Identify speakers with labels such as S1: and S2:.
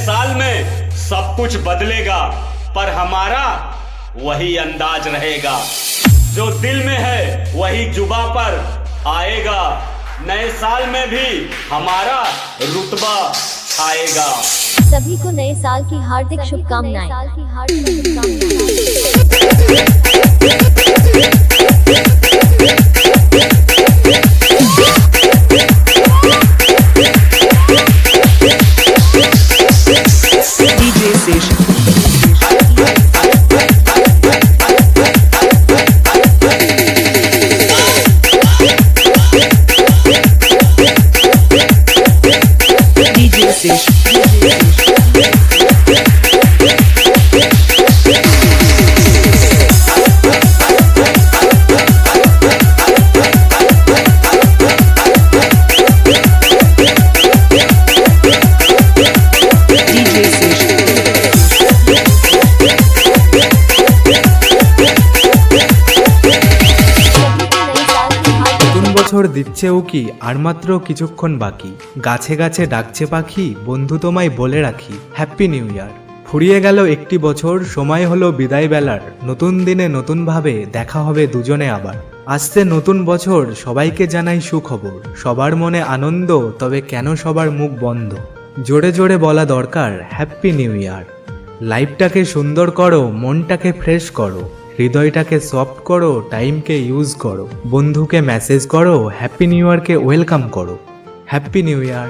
S1: साल में सब कुछ बदलेगा पर हमारा वही अंदाज रहेगा। जो दिल में है वही जुबा पर आएगा। नए साल में भी हमारा रुतबा छाएगा
S2: सभी को नए साल की हार्दिक शुभकामनाएँ।
S3: DJ
S4: বছর দিচ্ছে উকি আর মাত্র কিছুক্ষণ বাকি। গাছে গাছে ডাকছে পাখি, বন্ধু তোমায় বলে রাখি হ্যাপি নিউ ইয়ার ফুরিয়ে গেল একটি বছর, সময় হলো বিদায় বেলার। নতুন দিনে নতুনভাবে দেখা হবে দুজনে আবার। আসছে নতুন বছর, সবাইকে জানাই সুখবর। সবার মনে আনন্দ, তবে কেন সবার মুখ বন্ধ? জোরে জোরে বলা দরকার হ্যাপি নিউ ইয়ার লাইফটাকে সুন্দর করো, মনটাকে ফ্রেশ করো। হৃদয়টাকে সফট করো টাইমকে ইউজ করো। বন্ধুকে মেসেজ করো হ্যাপি নিউ ইয়ারকে ওয়েলকাম করো। Happy new year